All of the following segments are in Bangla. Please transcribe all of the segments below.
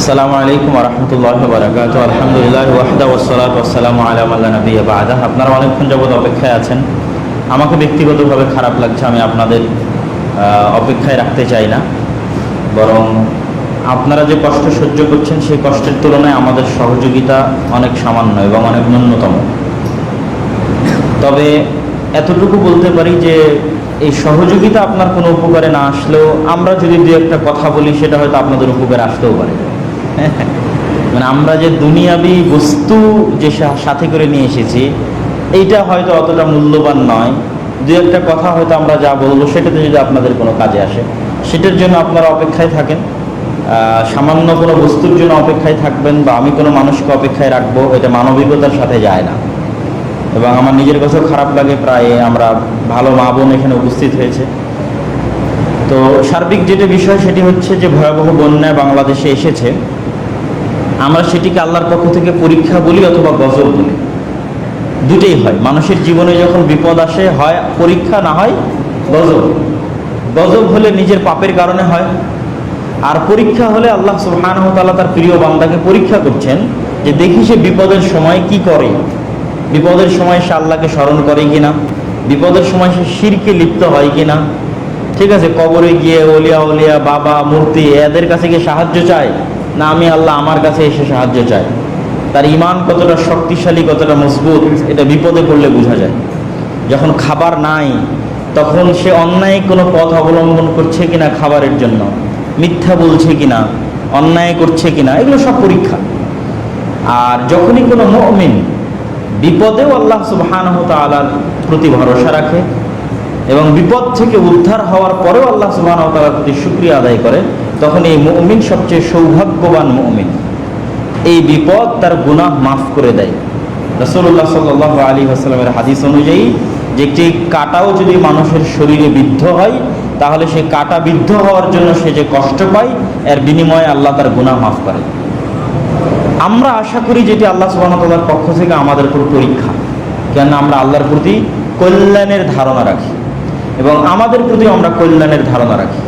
আসসালামু আলাইকুম রহমতুল্লাহ বারাকাত আলহামদুলিল্লাহ ওয়াহদা ওসালাত ওসালামু আলাম আল্লাহ নবী বাদা। আপনারা অনেকক্ষণ যাবৎ অপেক্ষায় আছেন। আমাকে ব্যক্তিগতভাবে খারাপ লাগছে, আমি আপনাদের অপেক্ষায় রাখতে চাই না। বরং আপনারা যে কষ্ট সহ্য করছেন, সেই কষ্টের তুলনায় আমাদের সহযোগিতা অনেক সামান্য এবং অনেক ন্যূনতম। তবে এতটুকু বলতে পারি যে, এই সহযোগিতা আপনার কোনো উপকারে না আসলেও আমরা যদি দু একটা কথা বলি, সেটা হয়তো আপনাদের উপকারে আসতেও পারে। মানে আমরা যে দুনিয়াবি বস্তু যে সাথে করে নিয়ে এসেছি, এইটা হয়তো অতটা মূল্যবান নয়। দু একটা কথা হয়তো আমরা যা বলব, সেটাতে যদি আপনাদের কোনো কাজে আসে। সেটার জন্য আপনারা অপেক্ষায় থাকেন। সামান্য কোনো বস্তুর জন্য অপেক্ষায় থাকবেন বা আমি কোনো মানুষকে অপেক্ষায় রাখব, এটা মানবিকতার সাথে যায় না। এবং আমার নিজের কাছেও খারাপ লাগে, প্রায় আমরা ভালো মা বোন এখানে উপস্থিত হয়েছে। তো সার্বিক যেটা বিষয়, সেটি হচ্ছে যে ভয়াবহ বন্যা বাংলাদেশে এসেছে। আমরা সেটিকে আল্লাহর পক্ষ থেকে পরীক্ষা বলি অথবা গজব বলি। দুটেই হয়। মানুষের জীবনে যখন বিপদ আসে, হয় পরীক্ষা, না হয় গজব গজব হলে নিজের পাপের কারণে হয়। আর পরীক্ষা হলে আল্লাহ সুবহানাহু ওয়া তার প্রিয় বান্দাকে পরীক্ষা করছেন যে দেখি সে বিপদের সময় কি করে। বিপদের সময় সে আল্লাহকে স্মরণ করে কিনা। বিপদের সময় সে শিরকে লিপ্ত হয় কিনা। ঠিক আছে, কবরে গিয়ে ওলিয়া ওলিয়া বাবা, মূর্তি, এদের কাছে গিয়ে সাহায্য চায়। না আমি আল্লাহ আমার কাছে এসে সাহায্য চাই। তার ইমান কতটা শক্তিশালী, কতটা মজবুত, এটা বিপদে পড়লে বোঝা যায়। যখন খাবার নাই, তখন সে অন্যায় কোনো পথ অবলম্বন করছে কিনা খাবারের জন্য, মিথ্যা বলছে কিনা, অন্যায় করছে কিনা, এগুলো সব পরীক্ষা। আর যখনই কোনো মুমিন বিপদেও আল্লাহ সুবহানাহু ওয়া তাআলার প্রতি ভরসা রাখে এবং বিপদ থেকে উদ্ধার হওয়ার পরেও আল্লাহ সুবহানাহু প্রতি শুকরিয়া আদায় করে তখন এই মুমিন সবচেয়ে সৌভাগ্যবান মুমিন। এই বিপদ তার গুনাহ মাফ করে দেয়। রসুল্লাহ সাল্লাহ আলী আসসালামের হাদিস অনুযায়ী, যে একটি কাটাও যদি মানুষের শরীরে বিদ্ধ হয়, তাহলে সে কাটা বিদ্ধ হওয়ার জন্য সে যে কষ্ট পায়, এর বিনিময়ে আল্লাহ তার গুনাহ মাফ করে। আমরা আশা করি যেটি আল্লাহ সুবাহতাল্লার পক্ষ থেকে আমাদের উপর পরীক্ষা। কেন আমরা আল্লাহর প্রতি কল্যাণের ধারণা রাখি। এবং আমাদের প্রতি আমরা কল্যাণের ধারণা রাখি।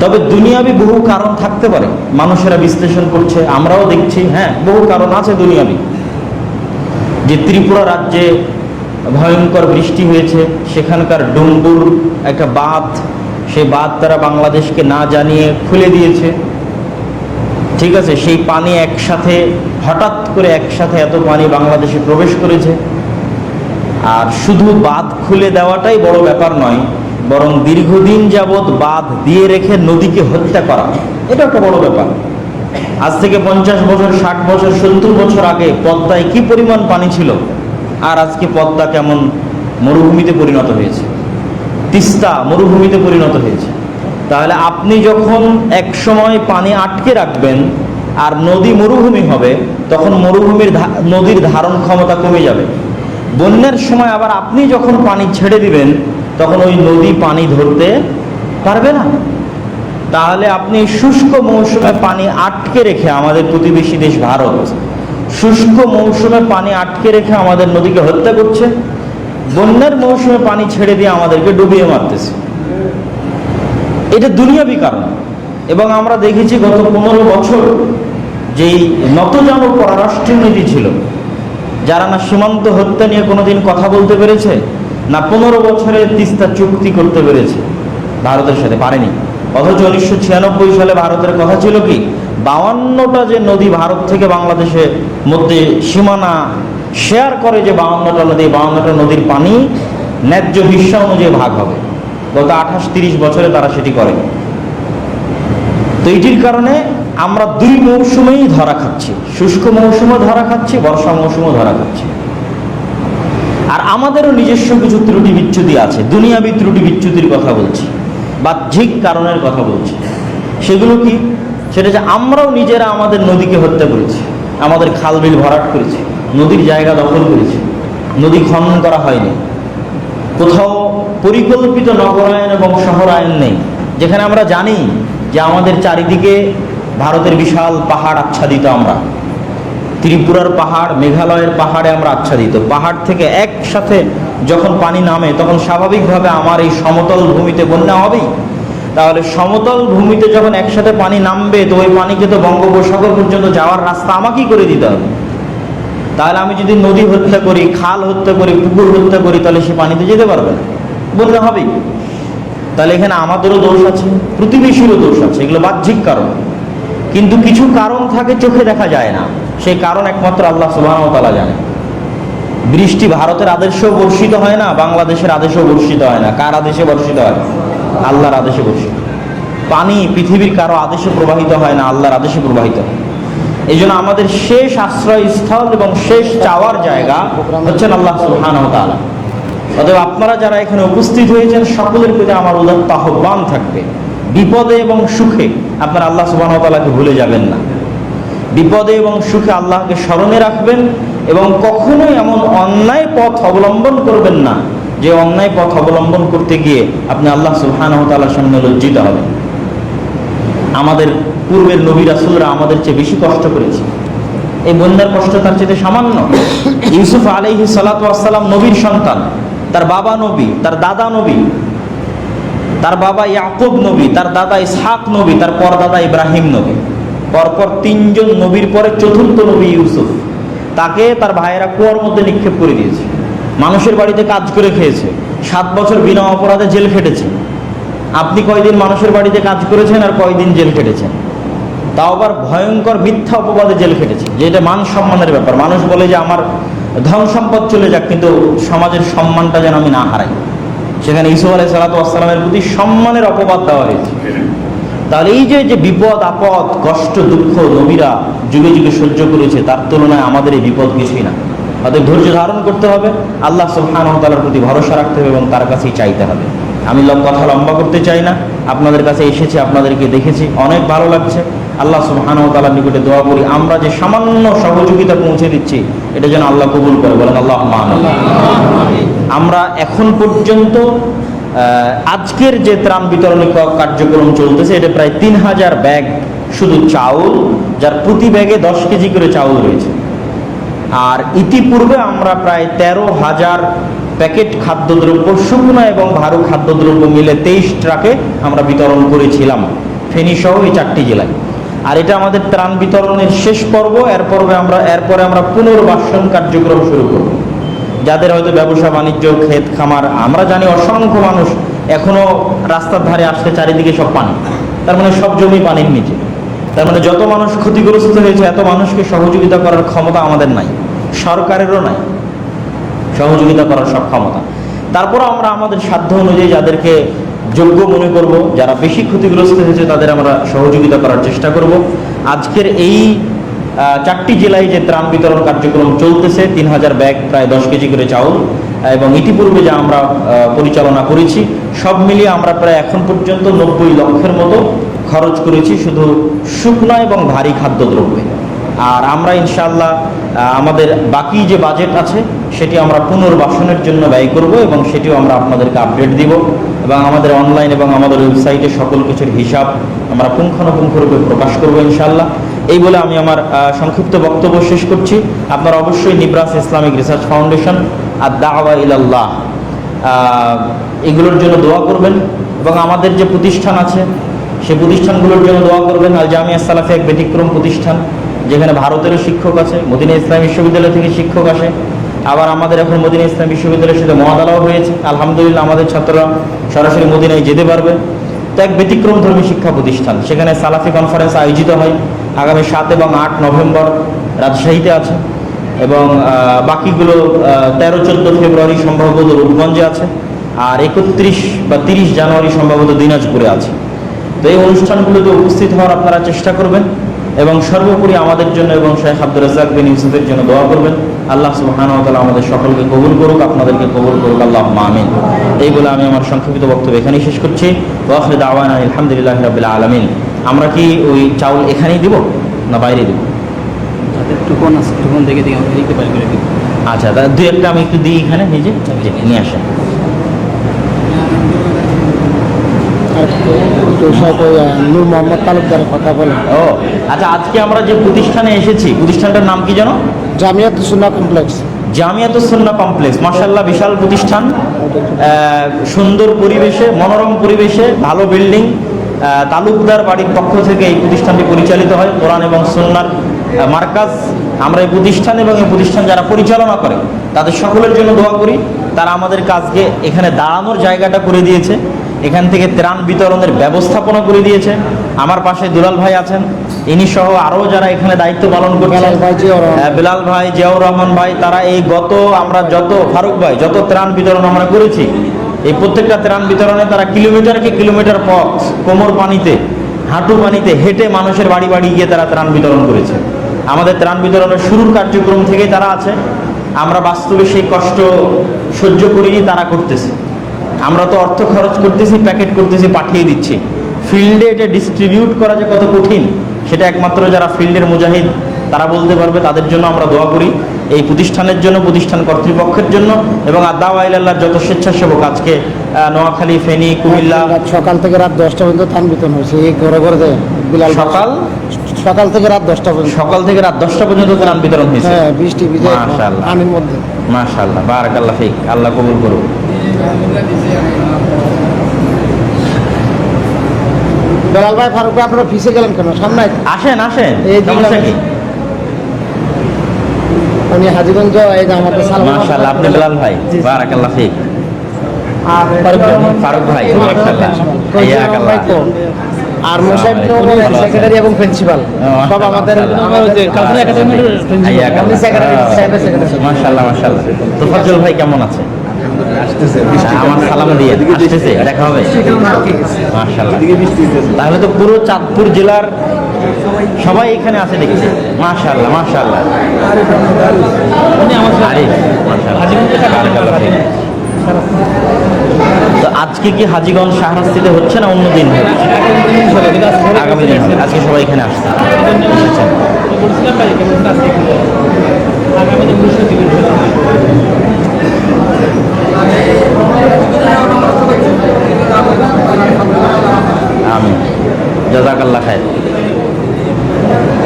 তবে দুনিয়াবি বহু কারণ থাকতে পারে। মানুষেরা বিশ্লেষণ করছে, আমরাও দেখছি হ্যাঁ বহু কারণ আছে দুনিয়াবি। যে ত্রিপুরা রাজ্যে ভয়ঙ্কর বৃষ্টি হয়েছে, সেখানকার ডুম্বুর একটা বাঁধ, সেই বাঁধ তারা বাংলাদেশকে না জানিয়ে খুলে দিয়েছে। ঠিক আছে, সেই পানি একসাথে, হঠাৎ করে একসাথে এত পানি বাংলাদেশে প্রবেশ করেছে। আর শুধু বাঁধ খুলে দেওয়াটাই বড় ব্যাপার নয় বরং দীর্ঘদিন যাবৎ বাঁধ দিয়ে রেখে নদীকে হত্যা করা। এটা একটা বড় ব্যাপার। আজ থেকে পঞ্চাশ বছর, ষাট বছর, সত্তর বছর আগে পদ্মায় কি পরিমাণ পানি ছিল? আর আজকে পদ্মা কেমন মরুভূমিতে পরিণত হয়েছে? তিস্তা মরুভূমিতে পরিণত হয়েছে। তাহলে আপনি যখন এক সময় পানি আটকে রাখবেন আর নদী মরুভূমি হবে, তখন মরুভূমির নদীর ধারণ ক্ষমতা কমে যাবে। বন্যার সময় আবার আপনি যখন পানি ছেড়ে দিবেন তখন ওই নদী পানি ধরতে পারবে না। তাহলে আপনি শুষ্ক মৌসুমে পানি আটকে রেখে আমাদের প্রতিবেশী দেশ ভারত, শুষ্ক মৌসুমে পানি আটকে রেখে আমাদের নদীকে হত্যা করছে, বন্যার মৌসুমে পানি ছেড়ে দিয়ে আমাদেরকে ডুবিয়ে মারতেছে। এটা দুনিয়াবি কারণ। এবং আমরা দেখেছি গত পনেরো বছর যেই নতজানু পররাষ্ট্র নীতি ছিল, যারা না সীমান্ত হত্যা নিয়ে কোনোদিন কথা বলতে পেরেছে না পনেরো বছরে তিস্তা চুক্তি করতে পেরেছে। ভারতের সাথে পারেনি। অথচ উনিশশো ছিয়ানব্বই সালে ভারতের কথা ছিল কি, বাউান্নটা যে নদী ভারত থেকে বাংলাদেশের মধ্যে সীমানা শেয়ার করে যে বাউান্নটা নদী বাউান্নটা নদীর পানি ন্যায্য হিস্সা অনুযায়ী ভাগ হবে। গত আঠাশ তিরিশ বছরে তারা সেটি করে। তো এটির কারণে আমরা দুই মৌসুমেই ধরা খাচ্ছি। শুষ্ক মৌসুমে ধরা খাচ্ছি, বর্ষা মৌসুমে ধরা খাচ্ছি। আর আমাদেরও নিজস্ব কিছু ত্রুটি বিচ্যুতি আছে। দুনিয়াবি ত্রুটি বিচ্যুতির কথা বলছি বাহ্যিক কারণের কথা বলছি। সেগুলো কি? সেটা যে আমরাও নিজেরা আমাদের নদীকে হত্যা করেছি, আমাদের খাল বিল ভরাট করেছি, নদীর জায়গা দখল করেছি, নদী খনন করা হয়নি। কোথাও পরিকল্পিত নগরায়ন এবং শহরায়ন নেই, যেখানে আমরা জানি যে আমাদের চারিদিকে ভারতের বিশাল পাহাড় আচ্ছাদিত আমরা। ত্রিপুরার পাহাড়, মেঘালয়ের পাহাড়ে আমরা আচ্ছাদিত। পাহাড় থেকে একসাথে যখন পানি নামে, তখন স্বাভাবিকভাবে আমার এই সমতল ভূমিতে বন্যা হবেই। তাহলে সমতল ভূমিতে যখন একসাথে পানি নামবে, তো ওই পানিকে তো বঙ্গোপসাগর পর্যন্ত যাওয়ার রাস্তা আমাকেই করে দিতে হবে। তাহলে আমি যদি নদী হত্যা করি, খাল হত্যা করি, পুকুর হত্যা করি, তাহলে সে পানিতে যেতে পারবে না। বলতে হবেই। তাহলে এখানে আমাদেরও দোষ আছে প্রতিবেশীরও দোষ আছে, এগুলো বাহ্যিক কারণ। কিন্তু কিছু কারণ থাকে, চোখে দেখা যায় না। সেই কারণ একমাত্র আল্লাহ সুবাহ তালা জানে। বৃষ্টি ভারতের আদেশেও বর্ষিত হয় না, বাংলাদেশের আদেশেও বর্ষিত হয় না। কার আদেশে বর্ষিত হয়? আল্লাহর আদেশে বর্ষিত। পানি পৃথিবীর কারও আদেশে প্রবাহিত হয় না, আল্লাহর আদেশে প্রবাহিত। হয় এই জন্য আমাদের শেষ আশ্রয়স্থল এবং শেষ চাওয়ার জায়গা হচ্ছেন আল্লাহ সুহান অতএব আপনারা যারা এখানে উপস্থিত হয়েছেন, সকলের প্রতি আমার উদাত্ত আহ্বান থাকবে। বিপদে এবং সুখে আপনারা আল্লাহ সুবাহ তালাকে ভুলে যাবেন না। বিপদে এবং সুখে আল্লাহকে স্মরণে রাখবেন এবং কখনোই এমন অন্যায় পথ অবলম্বন করবেন না যে অন্যায় পথ অবলম্বন করতে গিয়ে আপনি আল্লাহ তাআলার সামনে লজ্জিত হবেন। আমাদের পূর্বের নবী রাসুলরা আমাদের চেয়ে বেশি কষ্ট করেছে। এই বন্যার কষ্ট তার চেয়ে সামান্য। ইউসুফ আলাইহি সালাতু ওয়াসসালাম নবীর সন্তান, তার বাবা নবী, তার দাদা নবী, তার বাবা ইয়াকুব নবী, তার দাদা ইসহাক নবী, তার পর পরদাদা ইব্রাহিম নবী। পরপর তিনজন নবীর পরে চতুর্থ নবী ইউসুফ। তাকে তার ভাইয়েরা কুয়ার মধ্যে নিক্ষেপ করে দিয়েছে। মানুষের বাড়িতে কাজ করে খেয়েছে। সাত বছর বিনা অপরাধে জেল খেটেছে। আপনি কয়দিন মানুষের বাড়িতে কাজ করেছেন আর কয়দিন জেল খেটেছেন? তাও আবার ভয়ঙ্কর মিথ্যা অপবাদে জেল খেটেছে। যে এটা মান সম্মানের ব্যাপার। মানুষ বলে যে আমার ধন সম্পদ চলে যাক, কিন্তু সমাজের সম্মানটা যেন আমি না হারাই। সেখানে ইসুফ আলাই সালাতু আসসালামের প্রতি সম্মানের অপবাদ দেওয়া হয়েছে। তাহলে এই যে যে বিপদ, আপদ, কষ্ট, দুঃখ, নবীরা যুগে যুগে সহ্য করেছে, তার তুলনায় আমাদের এই বিপদ কিছুই না। অতএব ধৈর্য ধারণ করতে হবে, আল্লাহ তাআলার প্রতি ভরসা রাখতে হবে এবং তার কাছেই চাইতে হবে। আমি কথা লম্বা করতে চাই না, আপনাদের কাছে এসেছি, আপনাদেরকে দেখেছি, অনেক ভালো লাগছে। আল্লাহ তাআলার নিকটে দোয়া করি, আমরা যে সামান্য সহযোগিতা পৌঁছে দিচ্ছি, এটা যেন আল্লাহ কবুল করে, বলেন আল্লাহ আমরা এখন পর্যন্ত আজকের যে ত্রাণ বিতরণী কার্যক্রম চলতেছে, এটা প্রায় তিন হাজার ব্যাগ শুধু চাউল, যার প্রতি ব্যাগে দশ কেজি করে চাউল রয়েছে। আর ইতিপূর্বে আমরা প্রায় তেরো হাজার প্যাকেট খাদ্যদ্রব্য, শুকনো এবং ভারু খাদ্যদ্রব্য মিলে তেইশ ট্রাকে আমরা বিতরণ করেছিলাম, ফেনী সহ এই চারটি জেলায়। আর এটা আমাদের ত্রাণ বিতরণের শেষ পর্ব এর পর্বে আমরা এরপরে আমরা পুনর্বাসন কার্যক্রম শুরু করব। যাদের হয়তো ব্যবসা, বাণিজ্য, ক্ষেত, খামার, আমরা জানি অসংখ্য মানুষ এখনও রাস্তার ধারে আসতে চারিদিকে সব পানি। তার মানে সব জমি পানির নিচে। তার মানে যত মানুষ ক্ষতিগ্রস্ত হয়েছে, এত মানুষকে সহযোগিতা করার ক্ষমতা আমাদের নাই। সরকারেরও নাই। সহযোগিতা করার সব ক্ষমতা। তারপর আমরা আমাদের সাধ্য অনুযায়ী যাদেরকে যোগ্য মনে করব, যারা বেশি ক্ষতিগ্রস্ত হয়েছে, তাদের আমরা সহযোগিতা করার চেষ্টা করব। আজকের এই চারটি জেলায় যে ত্রাণ বিতরণ কার্যক্রম চলতেছে, তিন হাজার ব্যাগ, প্রায় দশ কেজি করে চাউল। এবং ইতিপূর্বে যা আমরা পরিচালনা করেছি, সব মিলিয়ে আমরা প্রায় এখন পর্যন্ত নব্বই লক্ষের মতো খরচ করেছি শুধু শুকনো এবং ভারী খাদ্যদ্রব্যে। আর আমরা ইনশাল্লাহ আমাদের বাকি যে বাজেট আছে, সেটি আমরা পুনর্বাসনের জন্য ব্যয় করব এবং সেটিও আমরা আপনাদেরকে আপডেট দিব। এবং আমাদের অনলাইন এবং আমাদের ওয়েবসাইটে সকল কিছুর হিসাব আমরা পুঙ্খানুপুঙ্খরূপে প্রকাশ করব ইনশাআল্লাহ। এই বলে আমি আমার সংক্ষিপ্ত বক্তব্য শেষ করছি। আপনারা অবশ্যই নিব্রাস ইসলামিক রিসার্চ ফাউন্ডেশন আর দাওয়া ইলাল্লাহ এগুলোর জন্য দোয়া করবেন এবং আমাদের যে প্রতিষ্ঠান আছে, সেই প্রতিষ্ঠানগুলোর জন্য দোয়া করবেন। আল জামিয়া সালাফি এক ব্যতিক্রম প্রতিষ্ঠান, যেখানে ভারতেরও শিক্ষক আছে, মদিনা ইসলাম বিশ্ববিদ্যালয় থেকে শিক্ষক আসে। আবার আমাদের এখন মদিনা ইসলাম বিশ্ববিদ্যালয়ের সাথে মহাদালাও হয়েছে। আলহামদুলিল্লাহ আমাদের ছাত্ররা সরাসরি মদিনায় যেতে পারবে। তো এক ব্যতিক্রম ধর্মী শিক্ষা প্রতিষ্ঠান, সেখানে সালাফি কনফারেন্স আয়োজিত হয়। আগামী সাত এবং আট নভেম্বর রাজশাহীতে আছে এবং বাকিগুলো তেরো, চোদ্দ ফেব্রুয়ারি সম্ভবত রূপগঞ্জে আছে আর একত্রিশ বা তিরিশ জানুয়ারি সম্ভবত দিনাজপুরে আছে। তো এই অনুষ্ঠানগুলোতে উপস্থিত হওয়ার আপনারা চেষ্টা করবেন এবং সর্বোপরি আমাদের জন্য এবং শেখ আব্দুল রাজাক বিন ইউসুফের জন্য দোয়া করবেন। আল্লাহ তাআলা আমাদের সকলকে কবুল করুক, আপনাদেরকে কবুল করুক আল্লাহ আমিন। এই বলে আমি আমার সংক্ষিপ্ত বক্তব্য এখানেই শেষ করছি। ওয়াখির দাওয়ানা আলহামদুলিল্লাহ রাব্বিল আলামিন। আমরা কি ওই চাউল এখানেই দিব না বাইরে দিব? তাদের টুকন আছে টুকন দেখে দিই আমরা লিখতে পারি করে দিই। আচ্ছা তা দুই একটা আমি একটু দিই এখানে নিজে নিয়ে আসেন। নূর মোহাম্মদ তালুকদারের কথা বলেন। ও আচ্ছা আজকে আমরা যে প্রতিষ্ঠানে এসেছি প্রতিষ্ঠানটার নাম কি জানো কমপ্লেক্স। জামিয়াতুসন্না কমপ্লেক্স বিশাল প্রতিষ্ঠান। সুন্দর পরিবেশে মনোরম পরিবেশে ভালো বিল্ডিং তালুকদার বাড়ির পক্ষ থেকে এই প্রতিষ্ঠানটি পরিচালিত হয়। কোরআন এবং সন্ন্যার মার্কাজ। আমরা এই প্রতিষ্ঠান এবং এই প্রতিষ্ঠান যারা পরিচালনা করে তাদের সকলের জন্য দোয়া করি। তারা আমাদের কাজকে এখানে দাঁড়ানোর জায়গাটা করে দিয়েছে। এখান থেকে ত্রাণ বিতরণের ব্যবস্থাপনা করে দিয়েছে। আমার পাশে দুলাল ভাই আছেন। ইনি সহ আরও যারা এখানে দায়িত্ব পালন করছেন বিলাল ভাই জিয়াউর রহমান ভাই তারা এই গত আমরা যত ফারুক ভাই যত ত্রাণ বিতরণ আমরা করেছি এই প্রত্যেকটা ত্রাণ বিতরণে তারা কিলোমিটারকে কিলোমিটার পথ, কোমর পানিতে হাঁটু পানিতে হেঁটে মানুষের বাড়ি বাড়ি গিয়ে তারা ত্রাণ বিতরণ করেছে। আমাদের ত্রাণ বিতরণের শুরুর কার্যক্রম থেকেই তারা আছে। আমরা বাস্তবে সেই কষ্ট সহ্য করিনি, তারা করতেছে। আমরা তো অর্থ খরচ করতেছি, প্যাকেট করতেছি, পাঠিয়ে দিচ্ছি। ফিল্ডে এটা ডিস্ট্রিবিউট করা যে কত কঠিন, সেটা একমাত্র যারা ফিল্ডের মুজাহিদ, তারা বলতে পারবে, তাদের জন্য আমরা দোয়া করি। এই প্রতিষ্ঠানের জন্য প্রতিষ্ঠান কর্তৃপক্ষের জন্য এবং আদাওয়াইল্লাহর যত স্বেচ্ছাসেবক আজকে নোয়াখালী ফেনী কুমিল্লা। সকাল থেকে রাত দশটা পর্যন্ত ত্রাণ বিতরণ হয়েছে। এই ঘরে ঘরে বিলাল সকাল? সকাল থেকে রাত দশটা পর্যন্ত। সকাল থেকে রাত দশটা পর্যন্ত ত্রাণ বিতরণ হয়েছে? হ্যাঁ বৃষ্টি। পানির মধ্যে। মাশাআল্লাহ বারাকাল্লাহ ফিক। আল্লাহ কবুল করুক। বেলাল ভাই ফারুক ভাই আপনারা ফিসে গেলেন কেন? সামনে আসেন আসেন। এই সমস্যা কি? উনি হাজিগঞ্জ এই যে আমাদের সালাম মাশাআল্লাহ আপনি বেলাল ভাই। বারাকাল্লাহ ফিক। আর ফারুক ভাই মাশাআল্লাহ আর সেক্রেটারি এবং প্রিন্সিপাল সব আমাদের আমার যে কালচারাল একাডেমির হাইয়াকাল্লাহ আপনি secretary, মাশাআল্লাহ মাশাআল্লাহ। তোফাজ্জল ভাই কেমন আছে? আমার সালাম দিয়ে আসতেছে দেখা হবে। মাশাআল্লাহ। তাহলে তো পুরো চাঁদপুর জেলার সবাই এখানে আছে দেখছি বারাকাল্লাহ ফিক। তো আজকে কি হাজিগঞ্জ শাহরাস্তিতে হচ্ছে না অন্য দিন? আগামী দিন আজকে সবাই এখানে আসছে এসেছেন। আমিন জাজাকাল্লাহ খায় ভালো আছেন জি, আলহামদুলিল্লাহ।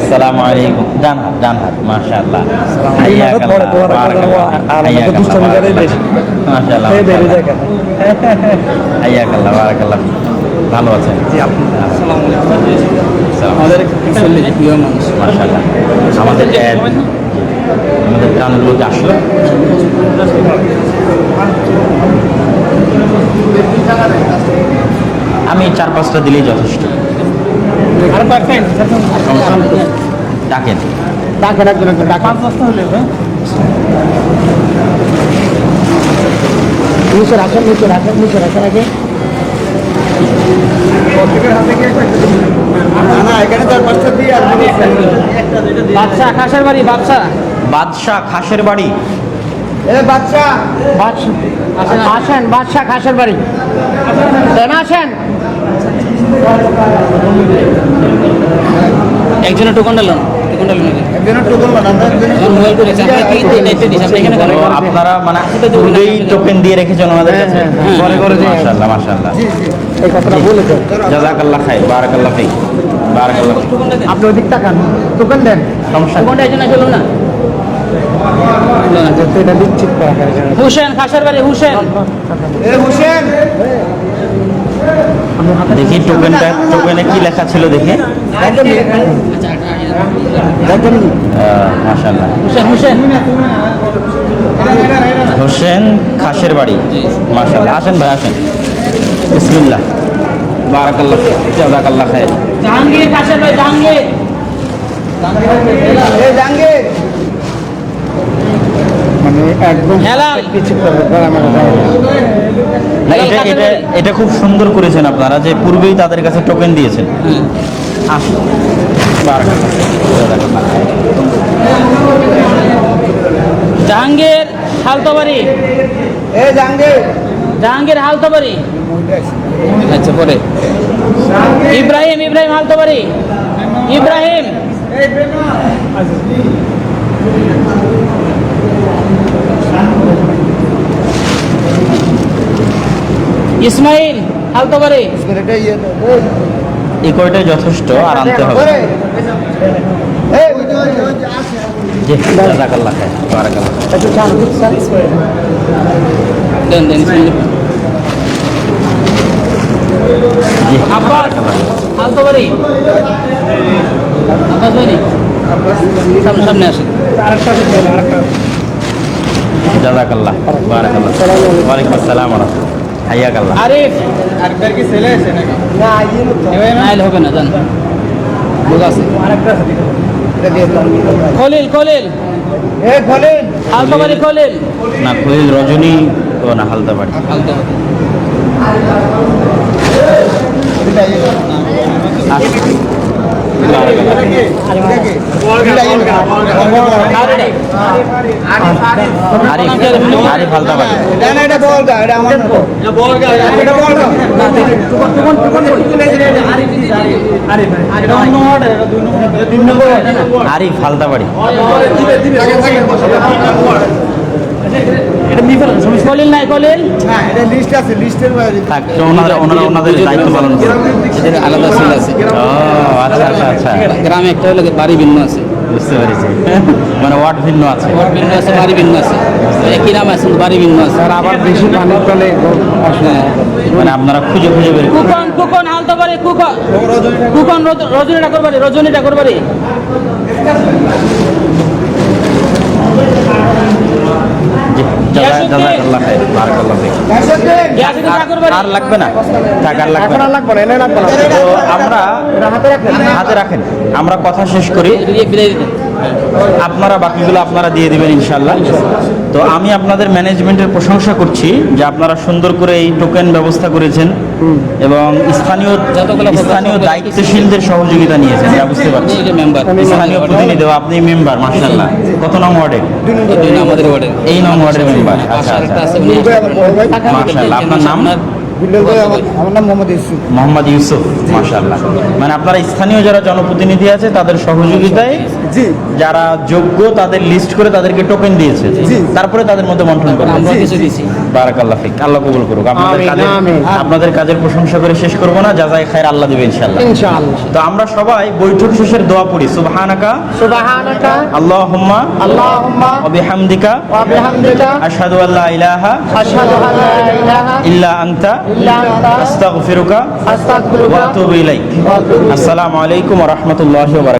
আসসালামু আলাইকুম ডান হাত ডান হাত মাশাআল্লাহ ভালো আছেন? আমাদের আমাদের আমাদের আসলো? আমি চার পাঁচটা দিলেই যথেষ্ট। আর পারফেক্ট। ডাকেন। ডাকেন একজন একজন ডাকেন। নিচে রাখেন নিচে রাখেন নিচে রাখেন আগে। বাদশা খাসের বাড়ি বাদশা বাদশাহ খাসের বাড়ি। বাদশাহ। আসেন বাদশাহ খাসের বাড়ি। কেন আসেন। একজনের টোকন ডালন আপনারা মানে টোকেন দিয়ে রেখেছেন কাছে? মাশাআল্লাহ মাশাআল্লাহ। এই কথাটা বলেছেন জাযাকাল্লাহ খাই বারাকাল্লাহ ফিক বারাকাল্লাহ আপনি ওদিক তাকান। টোকেন দেন। সমস্যা না। হুসেন হুসেন। দেখি টোকেনটা টোকেনে কি লেখা ছিল দেখে। হুসেন খাসের বাড়ি। মাশাআল্লাহ। আসেন ভাই আসেন। বিসমিল্লাহ। বারাকাল্লাহ জাহাঙ্গীর খাসের জাহাঙ্গীর। মানে একদম এটা খুব সুন্দর করেছেন আপনারা যে পূর্বেই তাদের কাছে টোকেন দিয়েছেন। বারাকাল্লাহ জাযাকাল্লাহ খাইর। জাহাঙ্গীর হালতাবাড়ি। জাহাঙ্গীর। হালতাবাড়ি। আচ্ছা পরে। ইব্রাহিম ইব্রাহিম হালতাবাড়ি। ইব্রাহিম। ইসমাইল হালতবাড়ি। এই কয়টাই যথেষ্ট আর আনতে হবে। সামনে আসেন। জাজাকাল্লাহ বারাকাল্লাহ ওয়ালাইকুম আসসালাম ওয়া গেল। আরিফ আরেকবার কি ছেলে আছে নাকি? না ইয়ে না? আইল হবে না জান। বুঝ আছে। খলিল খলিল। এ খলিল। হালতবাড়ি খলিল। না খলিল রজনী তো না হালদা বাড়ি। হালদা বাড়ি। আরিফ হালদা হ্যাঁ এটা লিস্ট আছে লিস্টের বাইরে। থাক তো ওনারা ওনারা ওনাদের দায়িত্ব পালন করুন এদের আলাদা সিল আছে। ও আচ্ছা আচ্ছা আচ্ছা। গ্রামে একটা হলে বাড়ি ভিন্ন আছে। বুঝতে পেরেছি। মানে ওয়ার্ড ভিন্ন আছে। ঘর ভিন্ন আছে বাড়ি ভিন্ন আছে। একই নাম আছে? বাড়ি ভিন্ন আছে। আর আবার বেশি পানির তলে হ্যাঁ। মানে আপনারা খুঁজে খুঁজে বের করুন কুকন কুকন হালতে পারে কুকন কুকন রজ- রজনী ঠাকুর বাড়ি রজনী ঠাকুর বাড়ি জি জাজা জাজাকাল্লাহ খায় বারাকাল্লাহ ফিক গিয়াসুদ্দিন ঠাকুর বাড়ি আর লাগবে না। থাক আর লাগবে না। আর লাগবে না এনে লাগবে না। তো আমরা হাতে রাখেন। আমরা কথা শেষ করি। আপনারা বাকিগুলো আপনারা দিয়ে দেবেন ইনশাল্লাহ তো আমি আপনাদের ম্যানেজমেন্টের প্রশংসা করছি যে আপনারা সুন্দর করে এই টোকেন ব্যবস্থা করেছেন এবং স্থানীয় স্থানীয় দায়িত্বশীলদের সহযোগিতা নিয়েছেন যা বুঝতে পারছি স্থানীয় প্রতিনিধি আপনি মেম্বার মার্শাল্লাহ কত নং ওয়ার্ডের। এই নং ওয়ার্ডের মেম্বার। আচ্ছা আচ্ছা। মাশাআল্লাহ, আপনার নাম? আমার নাম মোহাম্মদ ইউসুফ। মোহাম্মদ ইউসুফ মানে আপনারা স্থানীয় যারা জনপ্রতিনিধি আছে তাদের সহযোগিতায় জি। যারা যোগ্য তাদের লিস্ট করে তাদেরকে টোকেন দিয়েছে। তারপরে তাদের মধ্যে বন্টন করা আমরা কিছু দিছি। বারাকাল্লাহ ফিক। আল্লাহ কবুল করুক। আপনাদের কাজের আপনাদের কাজের প্রশংসা করে শেষ করব না যাজাই খায়ের আল্লাহ দেবে ইনশাআল্লাহ। ইনশাআল্লাহ। তো আমরা সবাই বৈঠক শেষের দোয়া পড়ি। সুবহানাকা। সুবহানাকা। আল্লাহুম্মা। আল্লাহুম্মা। ওয়া বিহামদিকা। ওয়া বিহামদিকা আশহাদু আল্লা ইলাহা। আশহাদু আল্লা ইলাহা। ইল্লা আনতা। ইল্লা আনতা। আস্তাগফিরুকা। আস্তাগফিরুকা। ওয়া আতুবু ইলাইক। আসসালামু আলাইকুম ওয়া রাহমাতুল্লাহি ওয়া